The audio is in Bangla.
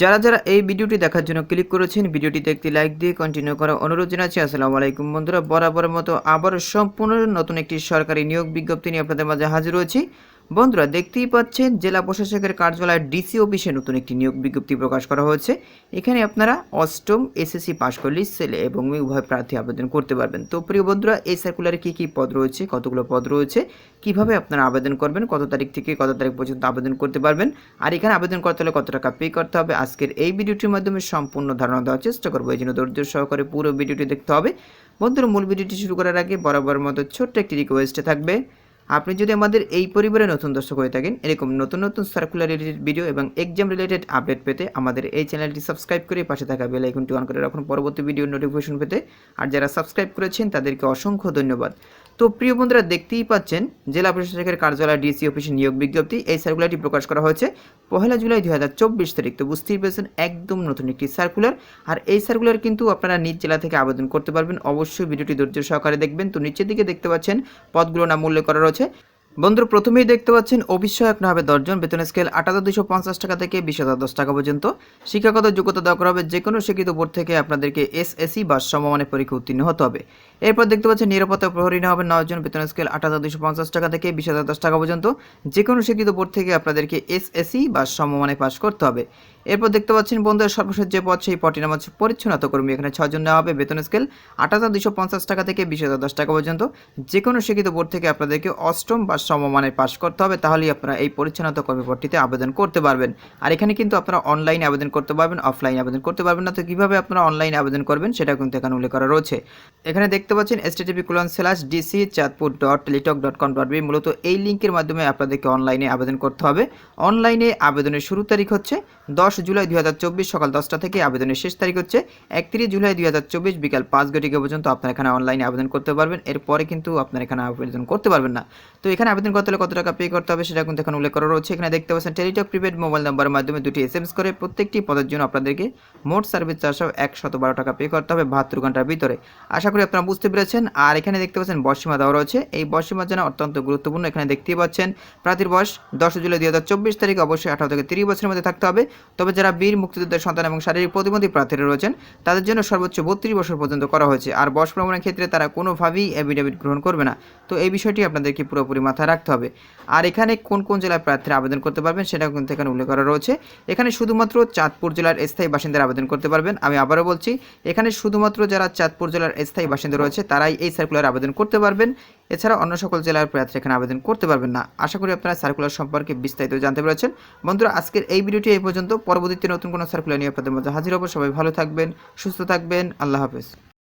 যারা যারা এই ভিডিওটি দেখার জন্য ক্লিক করেছেন, ভিডিওটিতে একটি লাইক দিয়ে কন্টিনিউ করার অনুরোধ জানাচ্ছি। আসসালামু আলাইকুম বন্ধুরা, বরাবরের মতো আবার সম্পূর্ণ নতুন একটি সরকারি নিয়োগ বিজ্ঞপ্তি নিয়ে আপনাদের মাঝে হাজির হয়েছি। বন্ধুরা, দেখতেই পাচ্ছেন, জেলা প্রশাসকের কার্যালয় ডিসি অফিসে নতুন একটি নিয়োগ বিজ্ঞপ্তি প্রকাশ করা হয়েছে। এখানে আপনারা অষ্টম এসএসসি পাশ করলে সেলে এবং উভয় প্রার্থী আবেদন করতে পারবেন। তো প্রিয় বন্ধুরা, এই সার্কুলারে কী কী পদ রয়েছে, কতগুলো পদ রয়েছে, কীভাবে আপনারা আবেদন করবেন, কত তারিখ থেকে কত তারিখ পর্যন্ত আবেদন করতে পারবেন, আর এখানে আবেদন করতে হলে কত টাকা পে করতে হবে, আজকের এই ভিডিওটির মাধ্যমে সম্পূর্ণ ধারণা দেওয়ার চেষ্টা করব। এই জন্য ধৈর্য সহকারে পুরো ভিডিওটি দেখতে হবে। বন্ধুরা, মূল ভিডিওটি শুরু করার আগে বরাবর মতো ছোট্ট একটি রিকোয়েস্টে থাকবে। আপনি যদি আমাদের এই পরিবারে নতুন দর্শক হয়ে থাকেন, এরকম নতুন নতুন সার্কুলার রিলেটেড ভিডিও এবং এক্সাম রিলেটেড আপডেট পেতে আমাদের এই চ্যানেলটি সাবস্ক্রাইব করে পাশে থাকা বেল আইকনটি অন করে রাখুন। পরবর্তী ভিডিও নোটিফিকেশন পেতে। আর যারা সাবস্ক্রাইব করেছেন, তাদেরকে অসংখ্য ধন্যবাদ। তো প্রিয় বন্ধুরা, দেখতেই পাচ্ছেন, জেলা প্রশাসকের কার্যালয় ডিসি অফিসে নিয়োগ বিজ্ঞপ্তি। এই সার্কুলারটি প্রকাশ করা হয়েছে পহেলা জুলাই দু হাজার চব্বিশ তারিখ। তো বুঝতেই পেরেছেন, একদম নতুন একটি সার্কুলার আর এই সার্কুলার কিন্তু আপনারা নিজ জেলা থেকে আবেদন করতে পারবেন। অবশ্যই ভিডিওটি ধৈর্য সহকারে দেখবেন। তো নিচের দিকে দেখতে পাচ্ছেন, পদগুলো নাম উল্লেখ করা রয়েছে। বন্ধুরা প্রথমেই দেখতে পাচ্ছেন সহায়ক না হবে দশজন বেতন স্কেল আট হাজার দুশো পঞ্চাশ টাকা থেকে বিশ হাজার দশ টাকা পর্যন্ত। শিক্ষাগত যোগ্যতা দেওয়া হবে যে কোনো শিক্ষিত বোর্ড থেকে আপনাদেরকে এসএসসি বা সমমানের পরীক্ষা উত্তীর্ণ হতে হবে। এরপর দেখতে পাচ্ছেন নিরাপত্তা প্রহরী না হবে নয়জন বেতন স্কেল আট হাজার দুশো পঞ্চাশ টাকা থেকে বিশ হাজার দশ টাকা পর্যন্ত। যে কোনো শিক্ষিত বোর্ড থেকে আপনাদেরকে এসএসসি বা সমমানে পাশ করতে হবে। এরপর দেখতে পাচ্ছেন বন্ধুরা, সর্বশেষ যে পদ, সেই পদটির নাম হচ্ছে পরিচ্ছন্নতা কর্মী। এখানে ছজন নেওয়া হবে বেতন স্কেল আট হাজার দুশো পঞ্চাশ টাকা থেকে বিশ হাজার দশ টাকা পর্যন্ত। যে কোনো শিক্ষিত বোর্ড থেকে আপনাদেরকে অষ্টম বা সমমানের পাশ করতে হবে, তাহলেই আপনারা এই পরিচ্ছন্নতা কর্মী পদটিতে আবেদন করতে পারবেন। আর এখানে কিন্তু আপনারা অনলাইনে আবেদন করতে পারবেন অফলাইনে আবেদন করতে পারবেন না। তো কীভাবে আপনারা অনলাইনে আবেদন করবেন সেটা কিন্তু এখানে উল্লেখ করা রয়েছে। এখানে দেখতে পাচ্ছেন S TV colon slash DC Chandpur dot Teletalk dot com dot B মূলত এই লিঙ্কের মাধ্যমে আপনাদেরকে অনলাইনে আবেদন করতে হবে। অনলাইনে আবেদনের শুরু তারিখ হচ্ছে দশ জুলাই দুই হাজার চব্বিশ সকাল দশটা থেকে আবেদনের শেষ তারিখ হচ্ছে একত্রিশ জুলাই দুই হাজার চব্বিশ বিকাল পাঁচ ঘটিকা পর্যন্ত আপনারা এখানে অনলাইনে আবেদন করতে পারবেন। এরপরে কিন্তু আপনারা এখানে আবেদন করতে পারবেন না। তো এখানে আবেদন করতে হলে কত টাকা পে করতে হবে সেটা কিন্তু এখানে উল্লেখ করা রয়েছে। এখানে দেখতে পাচ্ছেন টেলিটক প্রিপেড মোবাইল নাম্বারের মাধ্যমে দুটি এস এম করে প্রত্যেকটি পদের জন্য আপনাদেরকে মোট সার্ভিস চারশো একশত বারো টাকা পে করতে হবে বাহাত্তর ঘণ্টার ভিতরে। আশা করি আপনারা বুঝতে পেরেছেন। আর এখানে দেখতে পাচ্ছেন বয়সীমা দেওয়া রয়েছে। এই বয়সীমার জন্য অত্যন্ত গুরুত্বপূর্ণ। এখানে দেখতেই পাচ্ছেন প্রার্থীর বয়স দশ জুলাই দুই হাজার চব্বিশ তারিখ, অবশ্যই আঠারো থেকে তিরিশ বছরের মধ্যে থাকতে হবে। তবে যারা বীর, মুক্তিযুদ্ধের সন্তান এবং শারীরিক প্রতিবন্ধী প্রার্থীরা রয়েছেন, তাদের জন্য সর্বোচ্চ বত্রিশ বছর পর্যন্ত করা হয়েছে। আর বয়স প্রমাণের ক্ষেত্রে তারা কোনোভাবেই অ্যাফিডেভিট গ্রহণ করবে না। তো এই বিষয়টি আপনাদেরকে পুরোপুরি মাথায় রাখতে হবে। আর এখানে কোন কোন জেলার প্রার্থীরা আবেদন করতে পারবেন সেটা কিন্তু এখানে উল্লেখ করা রয়েছে। এখানে শুধুমাত্র চাঁদপুর জেলার স্থায়ী বাসিন্দারা আবেদন করতে পারবেন। আমি আবারও বলছি, এখানে শুধুমাত্র যারা চাঁদপুর জেলার স্থায়ী বাসিন্দা রয়েছে, তারাই এই সার্কুলার আবেদন করতে পারবেন। এছাড়া অন্য সকল জেলার প্রার্থী এখানে আবেদন করতে পারবেন না। আশা করি আপনারা সার্কুলার সম্পর্কে বিস্তারিত জানতে পেরেছেন। বন্ধুরা, আজকের এই ভিডিওটি এই পর্যন্ত। পরবর্তীতে নতুন কোনো সার্কুলার নিয়ে আপনাদের মধ্যে হাজির হব। সবাই ভালো থাকবেন, সুস্থ থাকবেন। আল্লাহ হাফেজ।